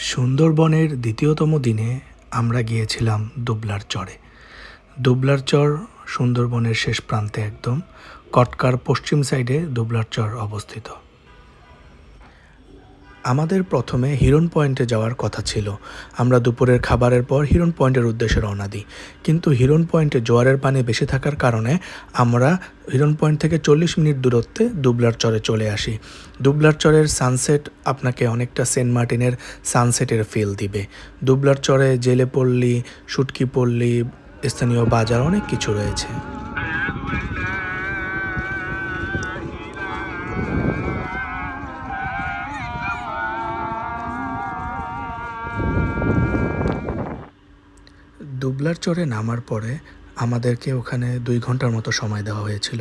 সুন্দরবনের দ্বিতীয়তম দিনে আমরা গিয়েছিলাম দুবলার চরে। দুবলার চর সুন্দরবনের শেষ প্রান্তে একদম। কটকার পশ্চিম সাইডে দুবলার চর অবস্থিত। আমাদের প্রথমে হিরন পয়েন্টে যাওয়ার কথা ছিল। আমরা দুপুরের খাবারের পর হিরন পয়েন্টের উদ্দেশ্যে রওনা দিই। কিন্তু হিরন পয়েন্টে জোয়ারের পানি বেশি থাকার কারণে আমরা হিরন পয়েন্ট থেকে চল্লিশ মিনিট দূরত্বে দুবলার চরে চলে আসি। দুবলার চরের সানসেট আপনাকে অনেকটা সেন্ট মার্টিনের সানসেটের ফিল দিবে। দুবলার চরে জেলে পল্লী, শুটকি পল্লী, স্থানীয় বাজার অনেক কিছু রয়েছে। দুবলার চরে নামার পরে আমাদেরকে ওখানে দুই ঘণ্টার মতো সময় দেওয়া হয়েছিল।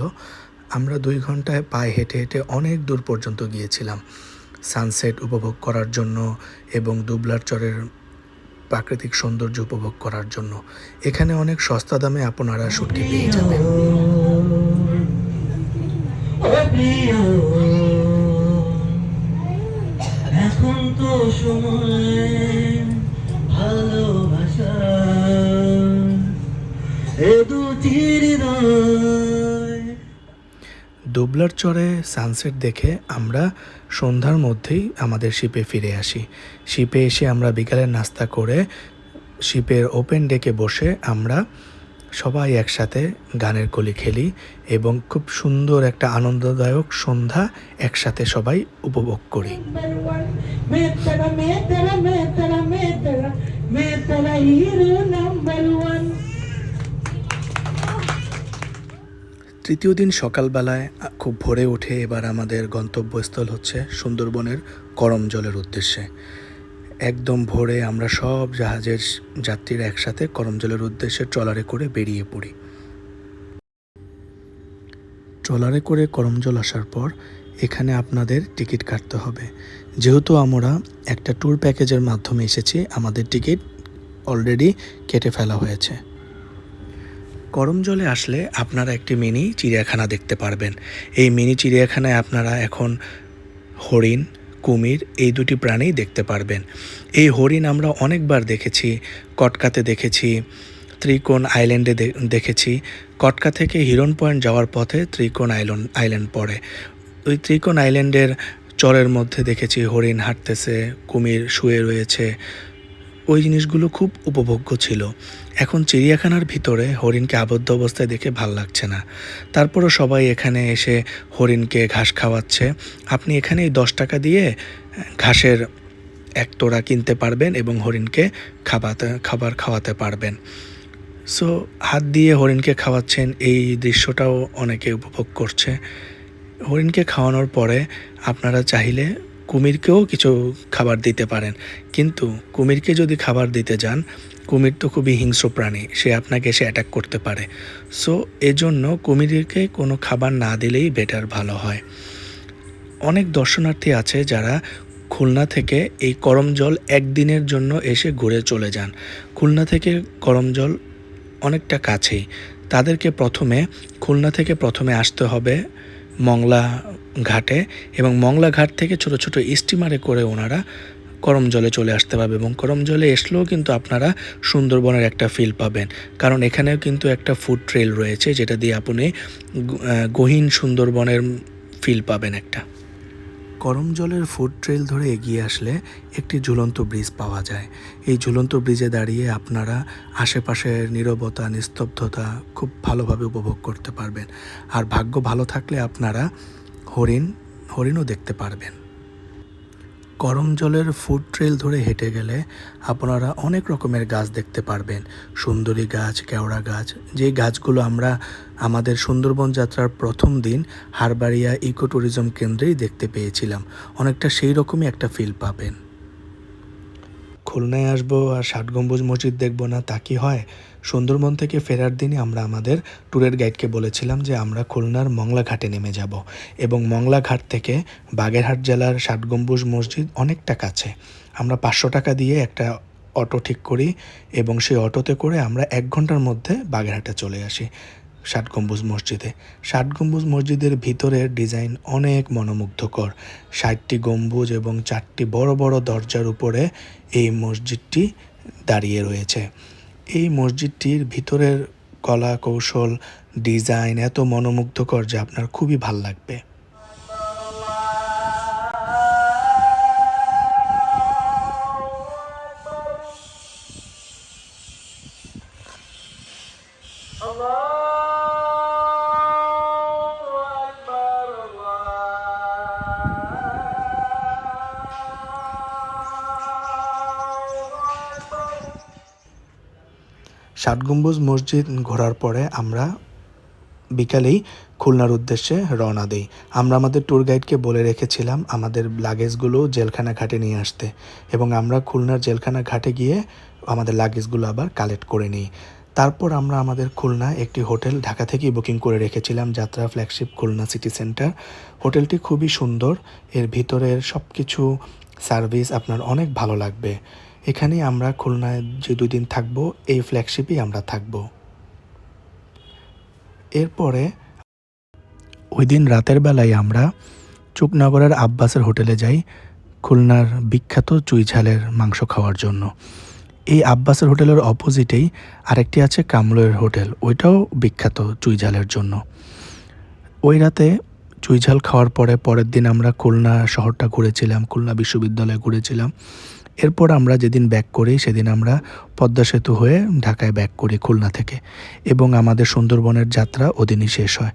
আমরা দুই ঘন্টায় পায়ে হেঁটে হেঁটে অনেক দূর পর্যন্ত গিয়েছিলাম। সানসেট উপভোগ করার জন্য এবং দুবলার চরের প্রাকৃতিক সৌন্দর্য উপভোগ করার জন্য। এখানে অনেক সস্তা দামে আপনারা শুটকি পেয়ে যাবেন। এখন তো সময় দুবলার চরে সানসেট দেখে আমরা সন্ধ্যার মধ্যেই আমাদের শিপে ফিরে আসি শিপে এসে আমরা বিকালের নাস্তা করে শিপের ওপেন ডেকে বসে আমরা সবাই একসাথে গানের কলি খেলি এবং খুব সুন্দর একটা আনন্দদায়ক সন্ধ্যা একসাথে সবাই উপভোগ করি তৃতীয় দিন সকালবেলায় খুব ভোরে উঠে এবার আমাদের গন্তব্যস্থল হচ্ছে সুন্দরবনের করম জলের উদ্দেশ্যে। একদম ভোরে আমরা সব জাহাজের যাত্রীরা একসাথে করম জলের উদ্দেশ্যে ট্রলারে করে বেরিয়ে পড়ি। ট্রলারে করে করমজল আসার পর এখানে আপনাদের টিকিট কাটতে হবে। যেহেতু আমরা একটা ট্যুর প্যাকেজের মাধ্যমে এসেছি, আমাদের টিকিট অলরেডি কেটে ফেলা হয়েছে। করম জলে আসলে আপনারা একটি মিনি চিড়িয়াখানা দেখতে পারবেন। এই মিনি চিড়িয়াখানায় আপনারা এখন হরিণ, কুমির এই দুটি প্রাণী দেখতে পারবেন। এই হরিণ আমরা অনেকবার দেখেছি, কটকাতে দেখেছি, ত্রিকোণ আইল্যান্ডে দেখেছি। কটকা থেকে হিরন পয়েন্ট যাওয়ার পথে ত্রিকোণ আইল্যান্ড আইল্যান্ড পড়ে। ওই ত্রিকোণ আইল্যান্ডের চরের মধ্যে দেখেছি হরিণ হাঁটতেছে, কুমির শুয়ে রয়েছে ওই জিনিসগুলো খুব উপভোগ্য ছিল। এখন চিড়িয়াখানার ভিতরে হরিণকে আবদ্ধ অবস্থায় দেখে ভালো লাগছে না। তারপরও সবাই এখানে এসে হরিণকে ঘাস খাওয়াচ্ছে। আপনি এখানে দশ টাকা দিয়ে ঘাসের এক তোড়া কিনতে পারবেন এবং হরিণকে খাবাতে, খাবার খাওয়াতে পারবেন। সো, হাত দিয়ে হরিণকে খাওয়াচ্ছেন, এই দৃশ্যটাও অনেকে উপভোগ করছে। হরিণকে খাওয়ানোর পরে আপনারা চাইলে কুমিরকেও কিছু খাবার দিতে পারেন। কিন্তু কুমিরকে যদি খাবার দিতে যান, কুমির তো খুবই হিংস্র প্রাণী, সে আপনাকে এসে অ্যাটাক করতে পারে। সো এজন্য কুমিরকে কোনো খাবার না দিলেই বেটার ভালো হয়। অনেক দর্শনার্থী আছে যারা খুলনা থেকে এই করমজল একদিনের জন্য এসে ঘুরে চলে যান। খুলনা থেকে করমজল অনেকটা কাছেই। তাদেরকে প্রথমে, খুলনা থেকে প্রথমে আসতে হবে মংলা ঘাটে এবং মংলা ঘাট থেকে ছোট ছোট স্টিমারে করে ওনারা করম জলে চলে আসতে পারবে এবং করম জলে এসলেও কিন্তু আপনারা সুন্দরবনের একটা ফিল পাবেন। কারণ এখানেও কিন্তু একটা ফুড ট্রেল রয়েছে যেটা দিয়ে আপনি গহীন সুন্দরবনের ফিল পাবেন একটা। করম জলের ফুড ট্রেল ধরে এগিয়ে আসলে একটি ঝুলন্ত ব্রিজ পাওয়া যায়। এই ঝুলন্ত ব্রিজে দাঁড়িয়ে আপনারা আশেপাশের নিরবতা, নিস্তব্ধতা খুব ভালোভাবে উপভোগ করতে পারবেন। আর ভাগ্য ভালো থাকলে আপনারা হরিণ, হরিণও দেখতে পারবেন। করম জলের ফুড ট্রেল ধরে হেঁটে গেলে আপনারা অনেক রকমের গাছ দেখতে পারবেন। সুন্দরী গাছ, কেওড়া গাছ, যে গাছগুলো আমরা আমাদের সুন্দরবন যাত্রার প্রথম দিন হারবাড়িয়া ইকো ট্যুরিজম কেন্দ্রেই দেখতে পেয়েছিলাম। অনেকটা সেই রকমই একটা ফিল পাবেন। খুলনায় আসব আর ষাট গম্বুজ মসজিদ দেখব না, তা কি হয়? সুন্দরবন থেকে ফেরার দিনই আমরা আমাদের ট্যুরের গাইডকে বলেছিলাম যে আমরা খুলনার মংলা ঘাটে নেমে যাব এবং মংলা ঘাট থেকে বাগেরহাট জেলার ষাট গম্বুজ মসজিদ অনেকটা কাছে। আমরা পাঁচশো টাকা দিয়ে একটা অটো ঠিক করি এবং সেই অটোতে করে আমরা এক ঘণ্টার মধ্যে বাগেরহাটে চলে আসি। ষাট গম্বুজ মসজিদে। ষাট গম্বুজ মসজিদের ভিতরের ডিজাইন অনেক মনোমুগ্ধকর। ষাটটি গম্বুজ এবং চারটি বড় বড় দরজার উপরে এই মসজিদটি দাঁড়িয়ে রয়েছে। এই মসজিদটির ভিতরের কলা কৌশল ডিজাইন এত মনোমুগ্ধকর যে আপনার খুবই ভালো লাগবে। ষাট গম্বুজ মসজিদ ঘোরার পরে আমরা বিকালেই খুলনার উদ্দেশ্যে রওনা দিই। আমরা আমাদের ট্যুর গাইডকে বলে রেখেছিলাম আমাদের লাগেজগুলো জেলখানা ঘাটে নিয়ে আসতে এবং আমরা খুলনার জেলখানা ঘাটে গিয়ে আমাদের লাগেজগুলো আবার কালেক্ট করে নিই। তারপর আমরা আমাদের খুলনা একটি হোটেল ঢাকা থেকেই বুকিং করে রেখেছিলাম, যাত্রা ফ্ল্যাগশিপ খুলনা সিটি সেন্টার হোটেলটি খুবই সুন্দর, এর ভিতরের সব কিছু সার্ভিস আপনার অনেক ভালো লাগবে। এখানেই আমরা খুলনায় যে দুই দিন থাকব, এই ফ্ল্যাগশিপেই আমরা থাকব। এরপরে ওই দিন রাতের বেলায় আমরা চুকনগরের আব্বাসের হোটেলে যাই, খুলনার বিখ্যাত চুইঝালের মাংস খাওয়ার জন্য। এই আব্বাসের হোটেলের অপোজিটেই আরেকটি আছে কামলয়ের হোটেল, ওইটাও বিখ্যাত চুইঝালের জন্য। ওই রাতে চুইঝাল খাওয়ার পরে পরের দিন আমরা খুলনা শহরটা ঘুরেছিলাম, খুলনা বিশ্ববিদ্যালয়ে ঘুরেছিলাম। এরপর আমরা যেদিন ব্যাক করি, সেদিন আমরা পদ্মা সেতু হয়ে ঢাকায় ব্যাক করি খুলনা থেকে। এবং আমাদের সুন্দরবনের যাত্রা ওদিনই শেষ হয়।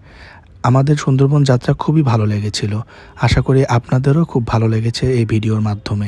আমাদের সুন্দরবন যাত্রা খুবই ভালো লেগেছিল। আশা করি আপনাদেরও খুব ভালো লেগেছে এই ভিডিওর মাধ্যমে।